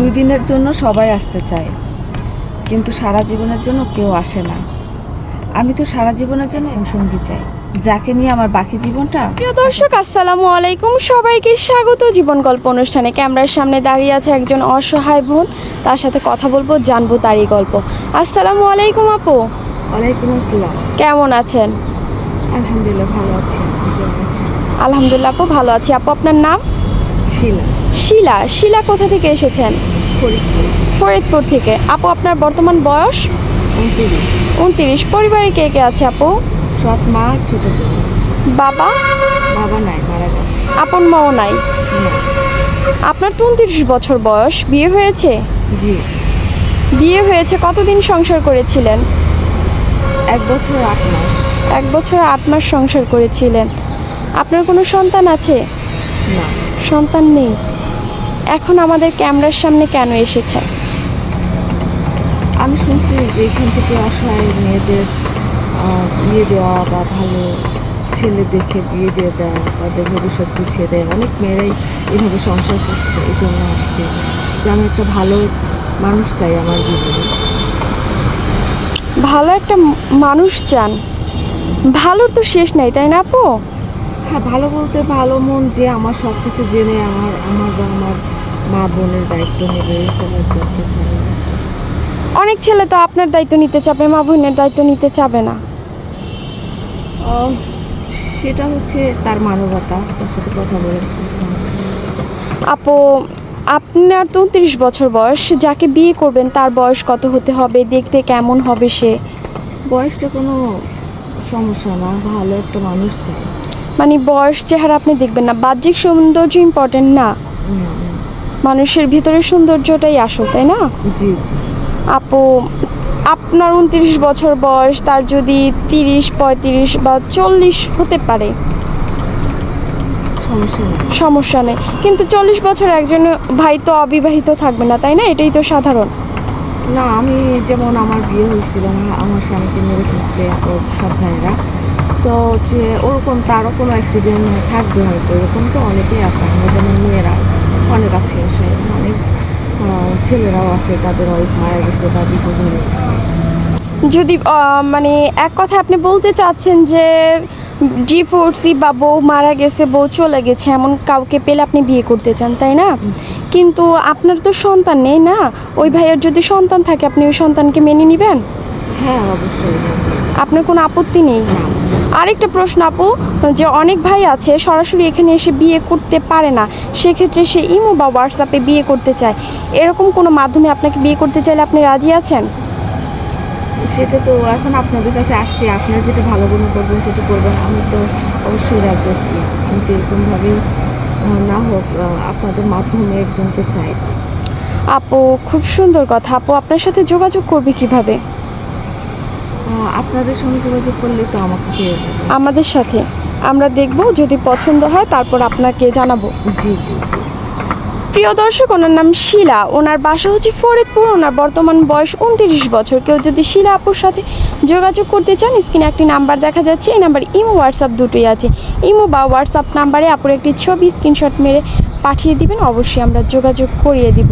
দুই দিনের জন্য সবাই আসতে চায়। কিন্তু সারা জীবনের জন্য কেউ আসে না। আমি তো সারা জীবনের জন্য সঙ্গী চাই। যাকে নিয়ে আমার বাকি জীবনটা প্রিয় দর্শক আসসালামু আলাইকুম। সবাইকে স্বাগত জীবন গল্প অনুষ্ঠানে। ক্যামেরার সামনে দাঁড়িয়ে আছে একজন অসহায় বোন। তার সাথে কথা বলব জানব তারই গল্প। আসসালামু আলাইকুম আপু। ওয়ালাইকুম আসসালাম। কেমন আছেন? আলহামদুলিল্লাহ ভালো আছি। আলহামদুলিল্লাহ আপু ভালো আছি। আপু আপনার নাম? শিলা। শিলা শিলা কোথা থেকে এসেছেন? ফরিদপুর থেকে। আপু আপনার বর্তমান বয়স? উনত্রিশ। পরিবারে কে কে আছে আপু? সৎ মা ছোট বাবা? বাবা নাই মারা গেছে। আপন মাও নাই? আপনার তো উনত্রিশ বছর বয়স। বিয়ে হয়েছে? জি। বিয়ে হয়েছে কতদিন সংসার করেছিলেন? এক বছর আট মাস। এক বছর আট মাস সংসার করেছিলেন। আপনার কোনো সন্তান আছে? না। সন্তান নেই? এখন আমাদের ক্যামেরার সামনে কেন এসেছে? আমি শুনছি যে এখান থেকে অসহায় মেয়েদের বিয়ে দেওয়া বা ভালো ছেলে দেখে বিয়ে দিয়ে দেওয়া তাদের ভবিষ্যৎ গুছিয়ে দেয় অনেক মেয়েরাই এইভাবে সংসার করছে এই জন্য আসছে। যে আমি একটা ভালো মানুষ চাই আমার জীবনে। ভালো একটা মানুষ চান? ভালোর তো শেষ নেই তাই না আপু? হ্যাঁ ভালো বলতে ভালো মন যে আমার সব কিছু জেনে আমার আমার বা আমার মা বোনের দায়িত্ব নেবে এরকম একজনকে চাই অনেক ছেলে তো আপনার দায়িত্ব নিতে চাবে মা বোনের দায়িত্ব নিতে চাবে না। সেটা হচ্ছে তার মানবতা তার সাথে কথা বলে বুঝতে হবে। আপু আপনার তো উনত্রিশ বছর বয়স যাকে বিয়ে করবেন তার বয়স কত হতে হবে দেখতে কেমন হবে সে? বয়সটা কোনো সমস্যা না ভালো একটা মানুষ চাই। মানে বয়স চেহারা আপনি দেখবেন না বাহ্যিক সৌন্দর্য ইম্পর্টেন্ট না। মানুষের ভিতরে সৌন্দর্যটাই আসল তাই না? জি জি। আপু আপনার উনত্রিশ বছর বয়স তার যদি তিরিশ পঁয়ত্রিশ বা চল্লিশ হতে পারে। সমস্যা নেই। কিন্তু চল্লিশ বছর একজন ভাই তো অবিবাহিত থাকবে না তাই না? এটাই তো সাধারণ। না আমি যেমন আমার বিয়ে হয়েছিল আমার- আমার স্বামীকে মেরে ফেলছে সব ভাইয়েরা। তো হচ্ছে ওরকম তারও কোনো অ্যাক্সিডেন্ট থাকবে হয়তো এরকম তো অনেকেই আছে আমরা যেমন মেয়েরা। অনেক আছে আসলে অনেক ছেলেরাও আছে, তাদের ওয়াইফ মারা গেছে বা ডিভোর্স গেছে। যদি মানে এক কথা আপনি বলতে চাচ্ছেন যে ডিভোর্সি বা বউ মারা গেছে, বউ চলে গেছে, এমন কাউকে পেলে আপনি বিয়ে করতে চান, তাই না? কিন্তু আপনার তো সন্তান নেই না? ওই ভাইয়ের যদি সন্তান থাকে, আপনি ওই সন্তানকে মেনে নেবেন? হ্যাঁ অবশ্যই। আপনার কোনো আপত্তি নেই? না। আরেকটা প্রশ্ন আপু যে অনেক ভাই আছে সরাসরি এখানে এসে বিয়ে করতে পারে না সেক্ষেত্রে সে ইমো বা হোয়াটসঅ্যাপে বিয়ে করতে চায়। এরকম কোনো মাধ্যমে আপনাকে বিয়ে করতে চাইলে আপনি রাজি আছেন? সেটা তো এখন আপনাদের কাছে আসছি আপনারা যেটা ভালো মনে করবেন সেটা করবেন আমি তো অবশ্যই রাজি আছি। আমি তো এরকমভাবেই না হোক আপনাদের মাধ্যমে একজনকে চাই। আপু খুব সুন্দর কথা। আপু আপনার সাথে যোগাযোগ করবে কীভাবে? আপনাদের সঙ্গে যোগাযোগ করলে তো আমাকে পেয়ে যাবে। আমাদের সাথে। আমরা দেখব যদি পছন্দ হয় তারপর আপনাকে জানাব। জি জি জি। প্রিয় দর্শক ওনার নাম শিলা। ওনার বাসা হচ্ছে ফরিদপুর। ওনার বর্তমান বয়স উনত্রিশ বছর। কেউ যদি শিলা আপুর সাথে যোগাযোগ করতে চান স্ক্রিনে একটি নাম্বার দেখা যাচ্ছে। এই নাম্বার ইমো হোয়াটসঅ্যাপ দুটোই আছে। ইমো বা হোয়াটসঅ্যাপ নাম্বারে আপুর একটি ছবি স্ক্রিনশট মেরে পাঠিয়ে দিবেন। অবশ্যই আমরা যোগাযোগ করিয়ে দিব।